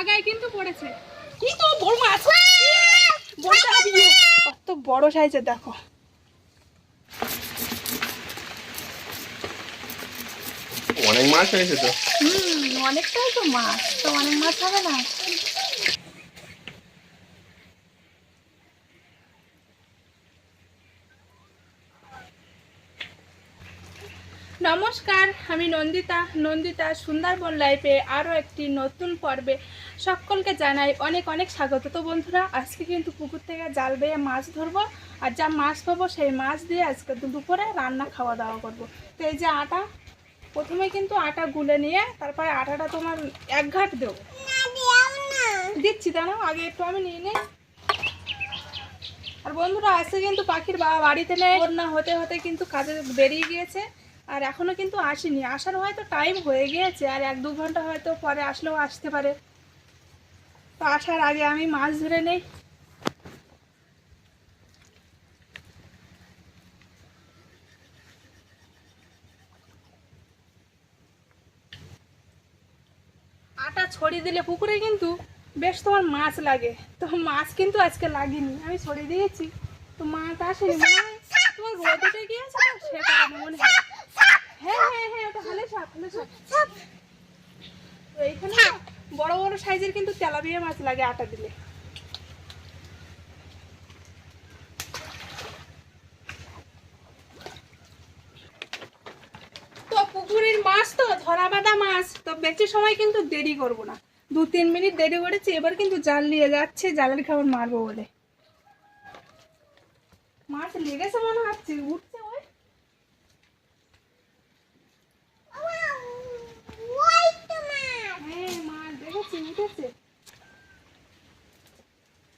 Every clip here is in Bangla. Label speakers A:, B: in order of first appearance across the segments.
A: জায়গায় কিন্তু পড়েছে। কি তো বড় মাছ কত বড় সাইজের দেখো।
B: অনেক মাছ হয়েছে তো।
A: হুম অনেকটাই তো মাছ তো অনেক মাছ হবে না? নমস্কার আমি নন্দিতা। নন্দিতা সুন্দরবন লাইফে আরও একটি নতুন পর্বে সকলকে জানাই অনেক অনেক স্বাগত। তো বন্ধুরা, আজকে কিন্তু পুকুর থেকে জাল বেয়ে মাছ ধরবো আর যা মাছ পাবো সেই মাছ দিয়ে আজকে দুপুরে রান্না খাওয়া দাওয়া করব। তো এই যে আটা, প্রথমে কিন্তু আটা গুলে নিয়ে তারপরে আটাটা তোমার এক ঘাট দেবো। দিচ্ছি, দাঁড়াও, আগে একটু আমি নিয়ে নিই। আর বন্ধুরা, আজকে কিন্তু পাখির বাবা বাড়িতে নেই। বন্যা হতে হতে কিন্তু কাজে বেরিয়ে গিয়েছে। আর এখনও কিন্তু আসেনি। আসার হয়তো টাইম হয়ে গিয়েছে। আর এক দু ঘণ্টা হয়তো পরে আসলেও আসতে পারে। আসার আগে আমি মাছ ধরে নেই। আটা ছড়িয়ে দিলে পুকুরে কিন্তু বেশ তোমার মাছ লাগে। তো মাছ কিন্তু আজকে লাগেনি, আমি ছড়িয়ে দিয়েছি। তো মাছ আসেনি, মনে তোমার রোদ গিয়েছে মনে হয়। হ্যাঁ হ্যাঁ হ্যাঁ ওটা হালে সাপ হালে সাপ। এইখানে বড় বড় সাইজের কিন্তু তেলাপিয়া মাছ লাগে আটা দিলে। তো পুকুরের মাছ তো ধরা বাঁধা মাছ। তো সময় কিন্তু দেরি করব না। দু তিন মিনিট দেরি করেছি, এবার কিন্তু জাল নিয়ে যাচ্ছে, জালের খাবার মারবো বলে। মাছ লেগেছে মনে হচ্ছে উঠছে ওই হ্যাঁ মাছ দেখেছি উঠেছে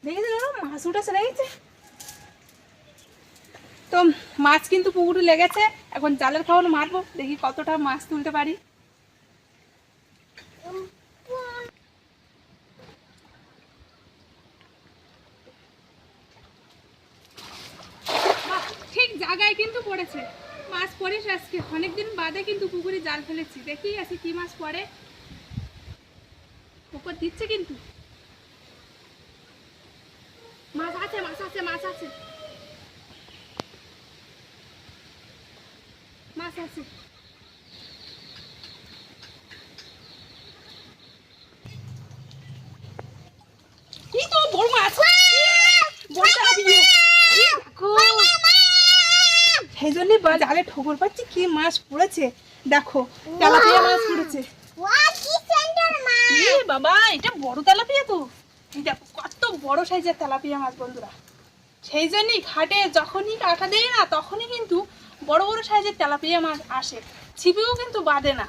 A: দেখেছে না মাছ উঠেছে দেখেছে? তো মাছ কিন্তু পুকুরে লেগেছে, এখন জালের খাবার মারবো, দেখি কতটা মাছ তুলতে পারি। ঠিক জায়গায় কিন্তু পড়েছে। মাছ পড়িস আজকে, অনেকদিন বাদে কিন্তু পুকুরে জাল ফেলেছি, দেখি আছে কি মাছ পড়ে। পুকুর দিচ্ছে কিন্তু মাছ আছে মাছ আছে মাছ আছে আছে কি তো বড় মাছ বড় চালাপি দেখো। সেই জন্যই জালে ঠোকর পাচ্ছি কি মাছ পড়েছে? দেখো তেলাপিয়া মাছ পড়েছে। বাবা এটা বড় তেলাপিয়া তো। দেখো কত বড় সাইজের তেলাপিয়া মাছ বন্ধুরা। সেই জন্যই ঘাটে যখনই কাটা দেয় না তখনই কিন্তু বড় বড় সাইজের তেলাপিয়া মাছ আসে। ছিপিও কিন্তু বাঁধে না।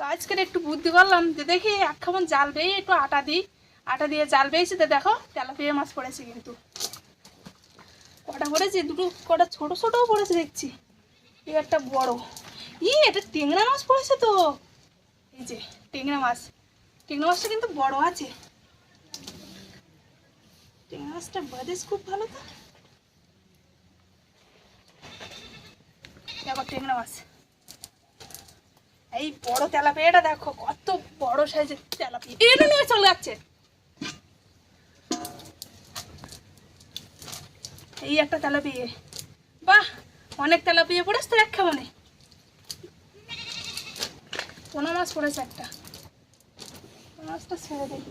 A: তো আজকের একটু বুদ্ধি করলাম যে দেখি এক জাল বেয়ে একটু আটা দিই। আটা দিয়ে জাল বেয়েছি তো দেখো তেলাপিয়া মাছ পড়েছে কিন্তু। কটা পড়েছে? দুটো, কটা ছোট ছোটও পড়েছে দেখছি। এই একটা বড়। ই এটা টেংরা মাছ পড়েছে তো। এই যে, টেংরা মাছ। টেংরা মাছটা কিন্তু বড় আছে। টেংরা মাছটা বাদেশ খুব ভালো তো। দেখো টেংরা মাছ। এই বড় তেলাপিয়াটা দেখো কত বড় সাইজের তেলাপিয়া। চলে যাচ্ছে এই একটা তেলাপিয়া। বাহ, অনেক তেলাপিয়া পড়েছে তো এক খাবনে পোনা মাছ পড়েছে একটা। মাছটা ছেড়ে দিই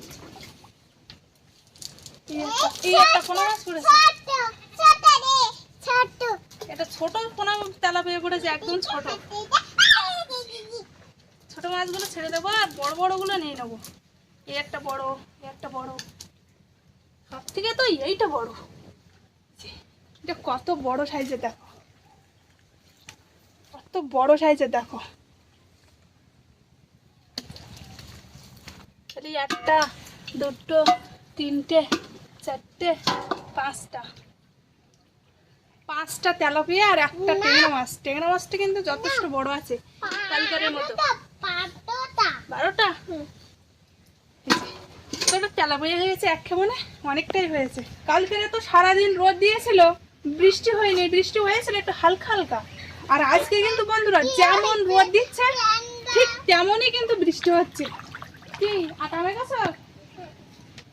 A: এই একটা পোনা মাছ পড়েছে। এটা ছোট পোনা তেলাপিয়া পড়েছে, একদম ছোট। ছোট মাছগুলো ছেড়ে দেবো আর বড় বড়গুলো নিয়ে নেব। এই একটা বড়, এই একটা বড়। সব থেকে তো এইটা বড়। এটা কত বড় সাইজের দেখো। কত বড় সাইজের দেখো। একটা, দুটো, তিনটে, চারটে, পাঁচটা। পাঁচটা তেলাপিয়া আর একটা টেংরা মাছ। টেংরা মাছটা কিন্তু যথেষ্ট বড় আছে কালকারের মতো। বারোটা তোটা তেলাপিয়া হয়েছে এক অনেকটাই হয়েছে। তো সারাদিন রোদ দিয়েছিল বৃষ্টি হয়নি বৃষ্টি হয়েছিল একটু হালকা হালকা। আর আজকে কিন্তু বন্ধুরা যেমন রোদ দিচ্ছে ঠিক তেমনই কিন্তু বৃষ্টি হচ্ছে। কি আটা হয়ে গেছে?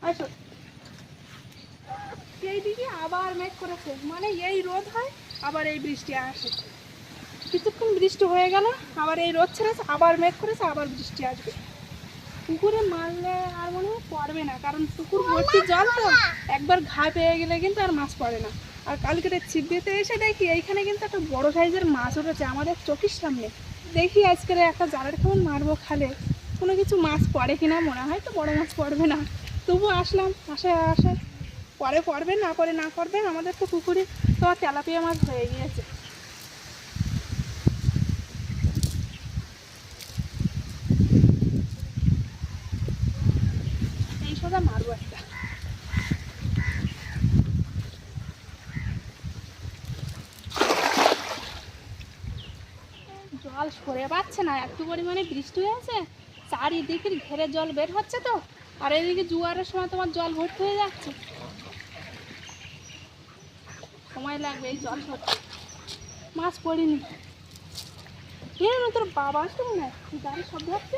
A: আসো। এইদিকে আবার মেঘ করেছে। মানে এই রোদ হয় আবার এই বৃষ্টি আসে। কিছুক্ষণ বৃষ্টি হয়ে গেল আবার এই রোদ ছেড়েছে আবার মেঘ করেছে আবার বৃষ্টি আসবে। পুকুরে মারলে আর মনে হয় পড়বে না কারণ পুকুর ভর্তি জল তো। একবার ঘা পেয়ে গেলে কিন্তু আর মাছ পড়ে না। আর কালকে ছিপ দিতে এসে দেখি এইখানে কিন্তু একটা বড় সাইজের মাছ উঠেছে আমাদের চোখের সামনে। দেখি আজকের একটা জালের কেমন মারবো খালে। কোনো কিছু মাছ পড়ে কিনা মনে হয় তো বড় মাছ পড়বে না। তবু আসলাম আসায় আসায় পরে পড়বে, না পরে না পড়বে, আমাদের তো পুকুরে তো তেলাপিয়া মাছ হয়ে গিয়েছে। এই সোজা মারবো একটা। জল সরে পাচ্ছে না এত পরিমাণে বৃষ্টি হয়েছে চারিদিকে ঘেরে জল বের হচ্ছে তো, আর এদিকে জোয়ারের সময় তোমার জল ভর্তি হয়ে যাচ্ছে। সময় লাগবে, এই জল ভর্তি মাছ পড়িনি। না তোর বাবা আসবে মনে হয় গাড়ির শব্দ হচ্ছে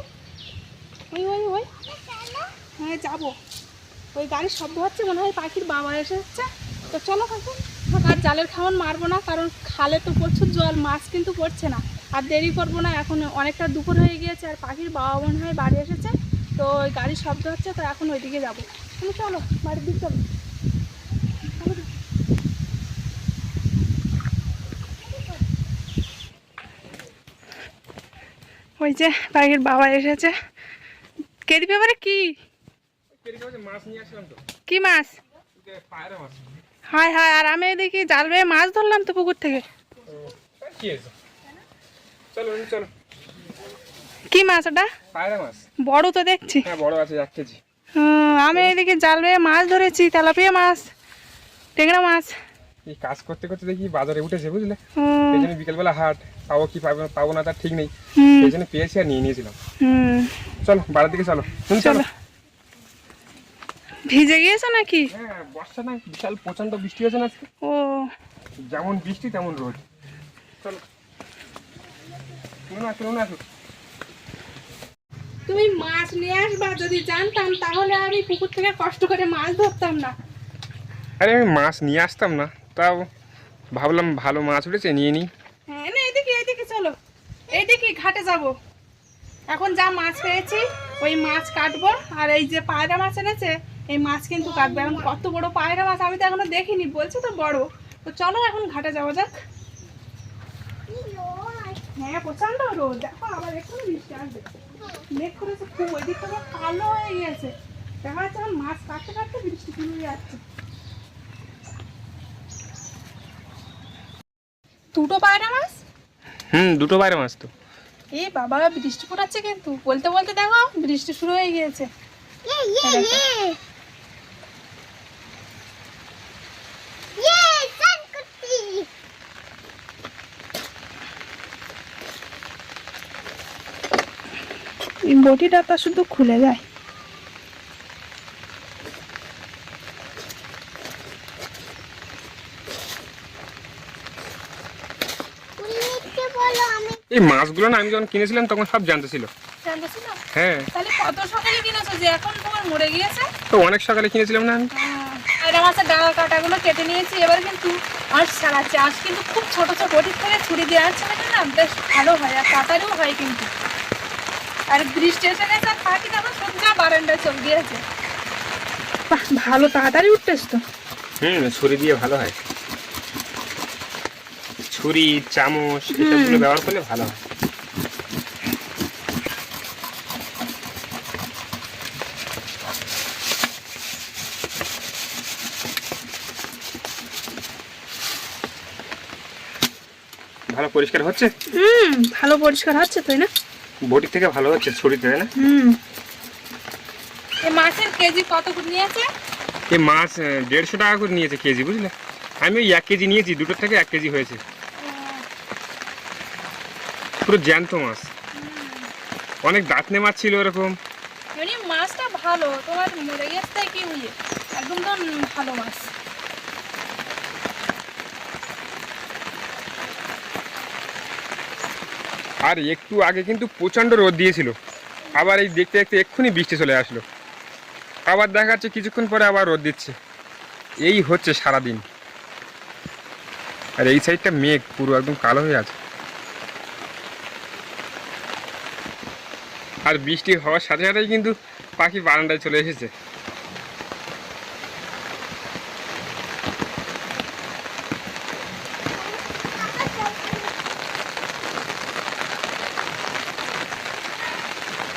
A: ওই ওই ওই। হ্যাঁ যাব। ওই গাড়ির শব্দ হচ্ছে মনে হয় পাখির বাবা এসে হচ্ছে তো চলো কাকু, আর জালের খাওয়ান মারবো না, কারণ খালে তো প্রচুর জল, মাছ কিন্তু পড়ছে না। আর দেরি করব না, এখন অনেকটা দুপুর হয়ে গিয়েছে, আর পাখির বাবা মনে হয় বাড়ি এসেছে। তো ওই গাড়ির শব্দ হচ্ছে তো এখন ওইদিকে যাব। চলো, বাড়ির দিকে চলো। ওই যে পাখির বাবা এসেছে। কে? পেপারে কি কি মাছ? হায় হায় আর আমি দেখি জাল বেয়ে মাছ ধরলাম তো পুকুর থেকে।
B: কি
A: মাছ ওটা?
B: মাছ।
A: বড় তো দেখছি।
B: হ্যাঁ বড় আছে এক
A: আমি এদিকে জাল বেয়ে মাছ ধরেছি তেলাপিয়া মাছ টেংরা মাছ।
B: এই কাজ করতে করতে দেখি বাজারে উঠেছে বুঝলে? বিকেলবেলা হাট। পাবো কি পাবো পাবো না তার ঠিক নেই। এই জন্য পেয়েছি আর নিয়ে নিয়েছিলাম। চলো বাড়ির দিকে চলো। চলো।
A: ভিজে গিয়েছো নাকি?
B: হ্যাঁ বর্ষা না বিশাল প্রচণ্ড বৃষ্টি হয়েছে না আজকে?
A: ও।
B: যেমন বৃষ্টি তেমন রোদ। চলো। তুমি না চলো না
A: তুমি মাছ নিয়ে আসবা যদি জানতাম তাহলে আমি পুকুর থেকে কষ্ট করে মাছ ধরতাম না।
B: আরে আমি মাছ নিয়ে আসতাম না। তাও ভাবলাম ভালো মাছ উঠেছে নিয়ে নিই
A: হ্যাঁ না এদিকে এদিকে চলো এইদিকে ঘাটে যাব। এখন যা মাছ পেয়েছি, ওই মাছ কাটবো। আর এই যে পায়রা মাছ এনেছে, এই মাছ কিন্তু কাটবে। এখন কত বড় পায়রা মাছ, আমি তো এখনও দেখিনি, বলছে তো বড়। তো চলো এখন ঘাটে যাওয়া যাক। হ্যাঁ প্রচণ্ড রোদ। দেখো, আবার এক্ষুনি বৃষ্টি আসবে। মেঘ খুব ওই দিকটা আবার কালো হয়ে গিয়েছে। দেখা যাচ্ছে এখন মাছ কাটতে কাটতে বৃষ্টি শুরু হয়ে যাচ্ছে। দুটো পায়রা মাছ?
B: হুম, দুটো বাইরে মাছ তো।
A: এ বাবা বৃষ্টি পড়াচ্ছে কিন্তু। বলতে বলতে দেখো বৃষ্টি শুরু হয়ে গিয়েছে। এই বটিটা তা শুধু খুলে যায়।
B: এই মাছগুলো না আমি যখন কিনেছিলাম তখন সব জানতে ছিল। হ্যাঁ।
A: তাহলে কত সকালে কিনেছো যে এখন তোমার মরে গিয়েছে?
B: তো অনেক সকালে কিনেছিলাম না আমি।
A: আর মাছের ডাঙা কাটাগুলো কেটে নিয়েছি এবার কিন্তু আর চালাচ্ছে আজ কিন্তু খুব ছোট ছোট বটির থেকে ছুরি দিয়ে আসছে না বেশ ভালো হয় আর কাটারও হয় কিন্তু। আর বৃষ্টি এসে গেছে আর পাখি দেখো সোজা বারান্দায় চল দিয়েছে। বাহ ভালো তাড়াতাড়ি উঠতেছ তো।
B: হুম ছুরি দিয়ে ভালো হয়। ছুরি চামচ এসবগুলো ব্যবহার করলে ভালো হয়। ভালো পরিষ্কার হচ্ছে?
A: হুম ভালো পরিষ্কার হচ্ছে তাই না?
B: বটির থেকে ভালো হচ্ছে ছুরিতে তাই না?
A: হুম। এই মাছের কেজি কত করে নিয়েছে?
B: এই মাছ দেড়শো টাকা করে নিয়েছে কেজি বুঝলে? আমি ওই এক কেজি নিয়েছি দুটোর থেকে এক কেজি হয়েছে। পুরো জ্যান্ত মাছ। অনেক দাঁতনে মাছ ছিল এরকম।
A: এমনি মাছটা ভালো তোমার একদম তো ভালো মাছ।
B: আর একটু আগে কিন্তু প্রচণ্ড রোদ দিয়েছিল। আবার এই দেখতে দেখতে এক্ষুনি বৃষ্টি চলে আসলো। আবার দেখা যাচ্ছে কিছুক্ষণ পরে আবার রোদ দিচ্ছে। এই হচ্ছে সারাদিন। আর এই সাইডটা মেঘ পুরো একদম কালো হয়ে আছে। আর বৃষ্টি হওয়ার সাথে সাথেই কিন্তু পাখি বারান্দায় চলে এসেছে।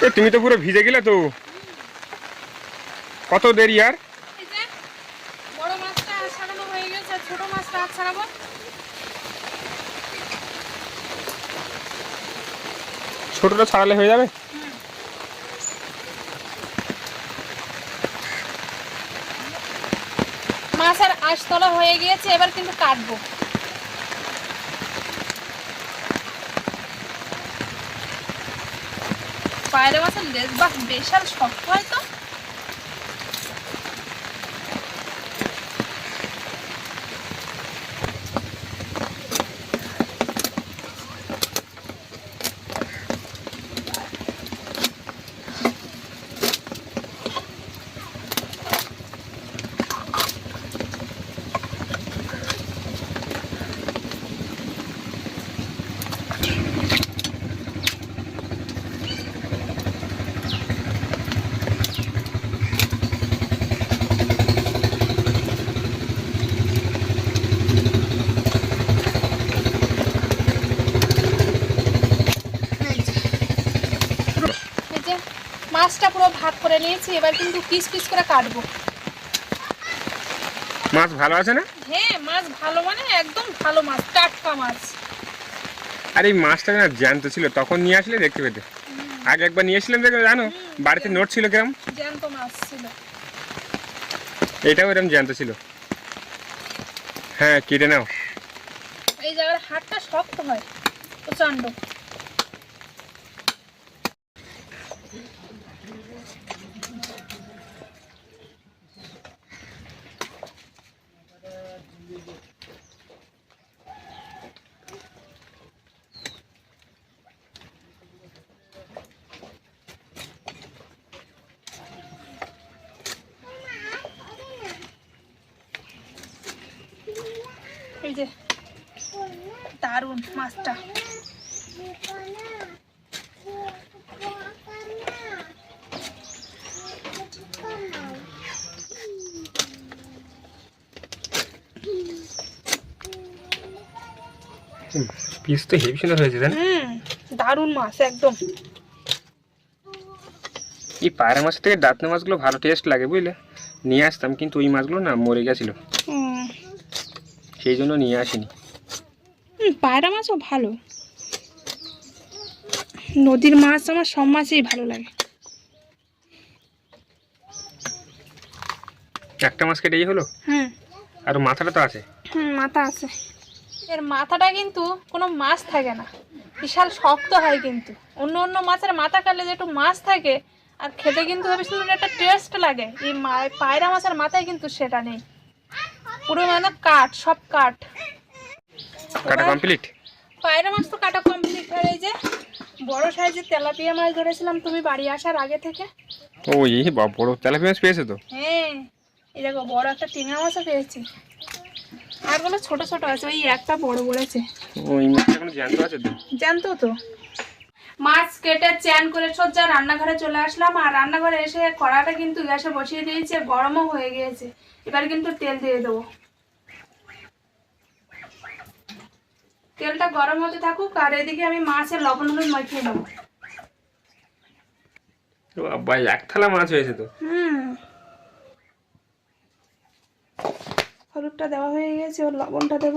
B: এ তুমি তো পুরো ভিজে গেলে তো। কত দেরি আর? ছোটটা ছাড়ালে হয়ে যাবে?
A: আঁশতলা হয়ে গিয়েছে এবার কিন্তু কাটবো। পায়রা মাছের লেজ বাহ বিশাল শক্ত হয় তো এই যে মাছটা পুরো ভাগ করে নিয়েছি এবার কিন্তু পিস পিস করে কাটবো।
B: মাছ ভালো আছে না?
A: হ্যাঁ মাছ ভালো মানে একদম ভালো মাছ টাটকা মাছ।
B: আর এই মাছটা না জ্যান্ত ছিল তখন নিয়ে আসলে দেখতে পেতে। আগে একবার নিয়ে এসেছিলাম দেখো জানো বাড়িতে নোট ছিল কিরম?
A: জ্যান্ত মাছ ছিল।
B: এটাও এরকম জ্যান্ত ছিল। হ্যাঁ কেটে নাও।
A: এই জায়গার হাড়টা শক্ত হয় প্রচণ্ড এই যে দারুণ মাছটা
B: পিস তো হেভি সুন্দর হয়েছে তাই না?
A: হুম দারুণ মাছ একদম।
B: এই পায়রা মাছ থেকে দাঁতনে মাছগুলো ভালো টেস্ট লাগে বুঝলে? নিয়ে আসতাম কিন্তু ওই মাছগুলো না মরে গেছিল। সেই জন্য নিয়ে আসিনি।
A: পায়রা মাছও ভালো। নদীর মাছ আমার সব মাছই ভালো লাগে।
B: একটা মাছ কেটেই হলো?
A: হুম।
B: আর মাথাটা তো আছে?
A: হুম মাথা আছে। এর মাথাটা কিন্তু কোনো মাছ থাকে না। বিশাল শক্ত হয় কিন্তু। অন্য অন্য মাছের মাথা কাটলে যে একটু মাছ থাকে আর খেতে কিন্তু একটা টেস্ট লাগে। এই পায়রা মাছের মাথায় কিন্তু সেটা নেই। পুরো মানে কাঠ সব কাঠ।
B: কাটা কমপ্লিট
A: পায়রা মাছ তো কাটা কমপ্লিট হয়ে। এই যে বড় সাইজের তেলাপিয়া মাছ ধরেছিলাম তুমি বাড়ি আসার আগে থেকে।
B: ও এই বড় তেলাপি মাছ পেয়েছে তো?
A: হ্যাঁ এই দেখো বড় একটা টিঙা মাছও পেয়েছি। আরগুলো ছোট ছোট আছে ওই একটা বড় বলেছে।
B: ওই মাছটা কোনো জ্যান্ত আছে তো?
A: জানতো তো। মাছ কেটে চ্যান করে সোজা রান্নাঘরে চলে আসলাম আর রান্নাঘরে এসে কড়াটা কিন্তু গ্যাসে বসিয়ে দিয়েছে গরমও হয়ে গিয়েছে। এবার কিন্তু তেল দিয়ে দেবো। তেলটা গরম হতে থাকুক আর এদিকে আমি মাছের লবণ হলুদ মাখিয়ে নেব।
B: এক থালা মাছ হয়েছে তো?
A: হুম। হলুদটা দেওয়া হয়ে গেছে ওর লবণটা দেব।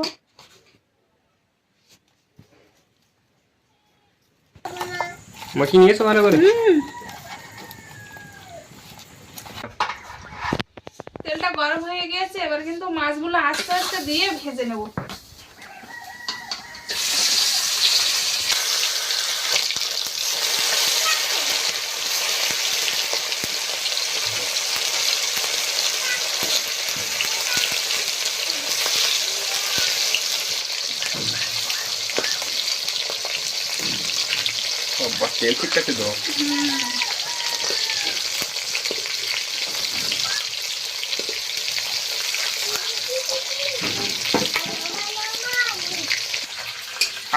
B: মাখি নিয়েছো ভালো করে?
A: তেলটা গরম হয়ে গিয়েছে এবার কিন্তু মাছগুলো আস্তে আস্তে দিয়ে ভেজে নেব।
B: তেল ঠিক আছে তো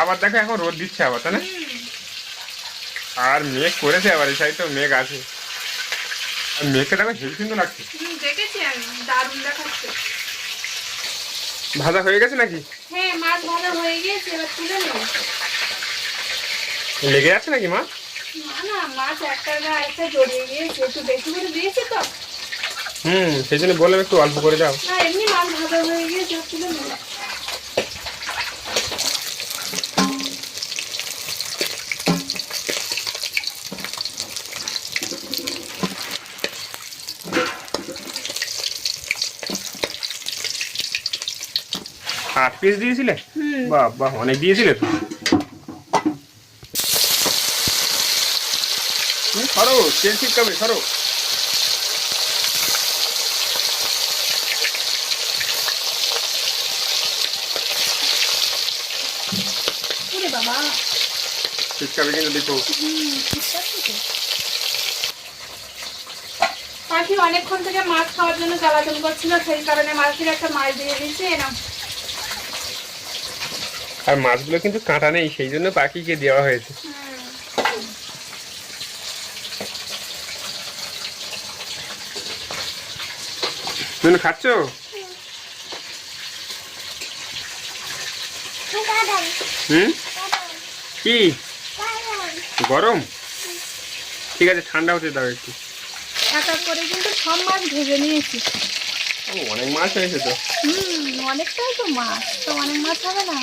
B: আবার দেখো এখন রোদ দিচ্ছে আবার তাই না? আর মেঘ করেছে আবার এসাই তো মেঘ আছে। আর মেঘটা দেখো হেভি সুন্দর লাগছে। ভাজা হয়ে গেছে নাকি? লেগে যাচ্ছে নাকি মা হুম সেই জন্য বললাম একটু অল্প করে দাও।
A: এমনি মাছ ভাজা হয়ে গিয়েছে এবার তুলে নেব
B: আট পিস দিয়েছিলে? বাহ বাহ অনেক দিয়েছিলে তো। সরো তেল ছিটকাবে সরো। ছিটকাবে কিন্তু দেখো।
A: অনেকক্ষণ থেকে মাছ খাওয়ার জন্য জ্বালাতন করছিল সেই কারণে মাছের একটা মাছ দিয়ে দিয়েছি এরকম
B: আর মাছগুলো কিন্তু কাঁটা নেই সেই জন্য পাখিকে দেওয়া হয়েছে। তুমি খাচ্ছ? হুম? কি? গরম? ঠিক আছে ঠান্ডা হতে দাও একটু।
A: এক এক করে কিন্তু সব মাছ ভেজে নিয়েছি।
B: অনেক মাছ হয়েছে তো।
A: হুম অনেকটাই তো মাছ তো অনেক মাছ হবে না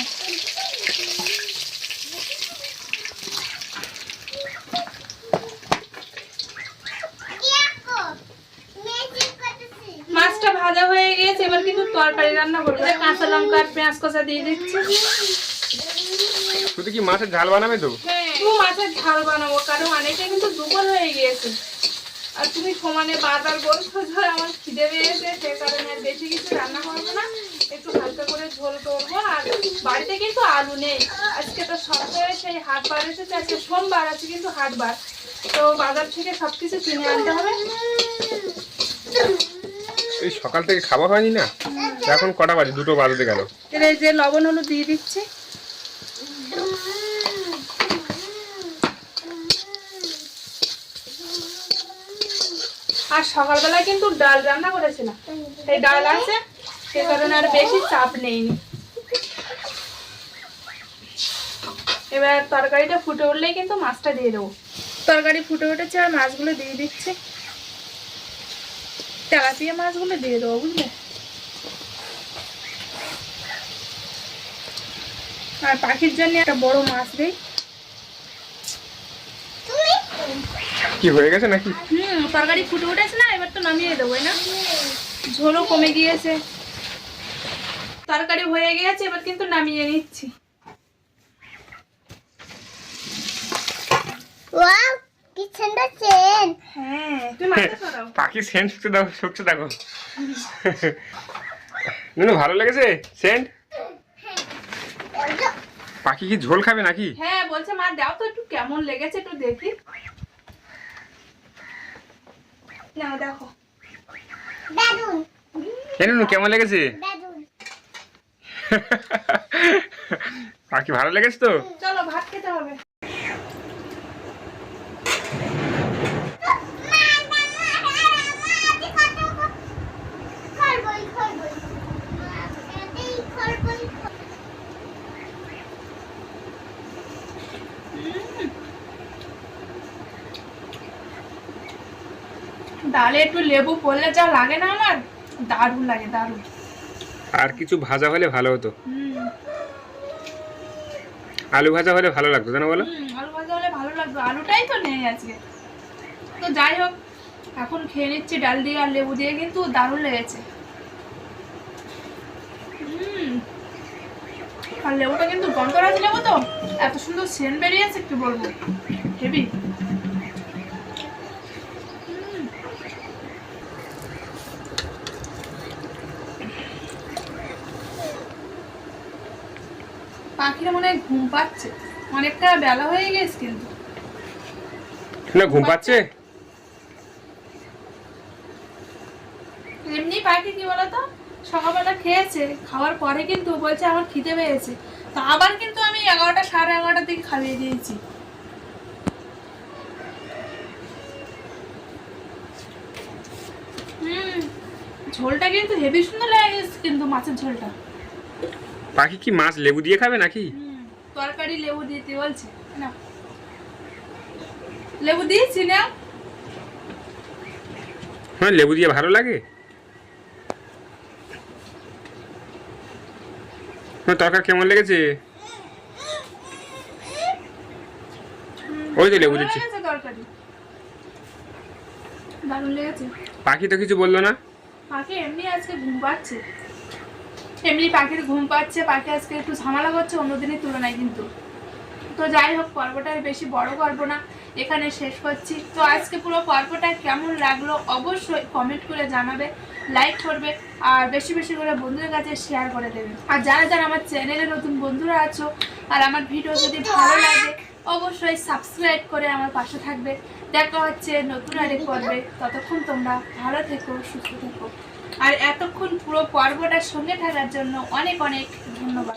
A: মাছটা ভাজা হয়ে গিয়েছে এবার কিন্তু তরকারি রান্না করব। কাঁচা লঙ্কা আর পেঁয়াজ কষা দিয়ে দিচ্ছি।
B: শুধু কি মাছের ঝাল বানাবে তো?
A: একটু মাছের ঝাল বানাবো কারণ অনেকটা কিন্তু দুপুর হয়ে গিয়েছে। আর তুমি সমানে বারবার বলছো যে আমার খিদে পেয়েছে সে কারণে আর বেশি কিছু রান্না করব না। একটু হালকা করে ঝোল করব আর বাড়িতে কিন্তু আলু নেই। আজকে তো সপ্তাহে সেই হাট বার এসেছে আজকে সোমবার আছে কিন্তু হাট বার। তো বাজার থেকে সব কিছু কিনে আনতে হবে।
B: এই সকাল থেকে খাওয়া হয়নি না? এখন কটা বাজে? দুটো বাজতে গেল।
A: এই যে লবণ হলুদ দিয়ে দিচ্ছি। আর সকালবেলা কিন্তু ডাল রান্না করেছিলাম এই ডাল আছে সে কারণে আর বেশি চাপ নেইনি। এবার তরকারিটা ফুটে উঠলেই কিন্তু মাছটা দিয়ে দেবো। তরকারি ফুটে উঠেছে আর মাছগুলো দিয়ে দিচ্ছি। তেলাপিয়া মাছগুলো দিয়ে দেবো বুঝলে? আর পাখির জন্য একটা বড় মাছ দিই
B: কি হয়ে গেছে নাকি?
A: হুম তরকারি ফুটে উঠেছে না এবার তো নামিয়ে দেবো না? ঝোলও কমে গিয়েছে। তরকারি হয়ে গিয়েছে এবার কিন্তু নামিয়ে নিচ্ছি।
C: ওয়াও কি সুন্দর চেন
A: হ্যাঁ তুমি সরাও।
B: পাখি সেন্ট শুকতে দাও শুকতে নুনু ভালো লেগেছে? সেন্ট? পাখি কি ঝোল খাবে নাকি?
A: হ্যাঁ বলছে মা দাও তো একটু কেমন লেগেছে একটু দেখি। দেখো।
B: দারুণ নুনু কেমন লেগেছে?
C: দারুণ
B: পাখি ভালো লেগেছে তো?
A: চলো ভাত খেতে হবে। ডালে একটু লেবু পড়লে যা লাগে না আমার দারুণ লাগে দারুণ।
B: আর কিছু ভাজা হলে ভালো হতো।
A: হুম।
B: আলু ভাজা হলে ভালো লাগতো জানো বলো?
A: হুম, আলু ভাজা হলে ভালো লাগতো আলুটাই তো নেই আজকে। তো যাই হোক এখন খেয়ে নিচ্ছি ডাল দিয়ে আর লেবু দিয়ে কিন্তু দারুণ লেগেছে। হুম, আর লেবুটা কিন্তু গন্ধরাজ লেবু তো এত সুন্দর সেন্ট বেরিয়েছে কি বলব? হেবি পাখিরা মনে হয় ঘুম পাচ্ছে অনেকটা বেলা হয়ে গেছে কিন্তু।
B: না ঘুম পাচ্ছে
A: এমনি পাখি কি বলতো? সকালবেলা খেয়েছে খাওয়ার পরে কিন্তু বলছে আমার খিদে পেয়েছে। তো আবার কিন্তু আমি এগারোটা সাড়ে এগারোটার দিকে খাইয়ে দিয়েছি। হুম ঝোলটা কিন্তু হেভি সুন্দর লাগছে কিন্তু মাছের ঝোলটা।
B: পাখি কি মাছ লেবু দিয়ে খাবে নাকি?
A: তরকারি লেবু দিতে বলছে না। লেবু দিয়েছি না?
B: হ্যাঁ লেবু দিয়ে ভালো লাগে। হ্যাঁ তরকার কেমন লেগেছে? ওই তো লেবু দিচ্ছি। পাখি তো কিছু বলল না।
A: পাখি এমনি আজকে ঘুম পাচ্ছে। এমনি পাখির ঘুম পাচ্ছে, পাখি আজকে একটু ঝামেলা করছে অন্যদিনের তুলনায় কিন্তু। তো যাই হোক, পর্বটা বেশি বড় করব না, এখানে শেষ করছি। তো আজকে পুরো পর্বটা কেমন লাগল অবশ্যই কমেন্ট করে জানাবে লাইক করবে, আর বেশি বেশি করে বন্ধুদের কাছে শেয়ার করে দেবে। আর যারা যারা আমার চ্যানেলে নতুন বন্ধুরা আছো, আর আমার ভিডিও যদি ভালো লাগে, অবশ্যই সাবস্ক্রাইব করে আমার পাশে থাকবে। দেখা হচ্ছে নতুন আরেক পর্বে, ততক্ষণ তোমরা ভালো থেকো, সুস্থ থেকো। আর এতক্ষণ পুরো পর্বটার সঙ্গে থাকার জন্য অনেক অনেক ধন্যবাদ।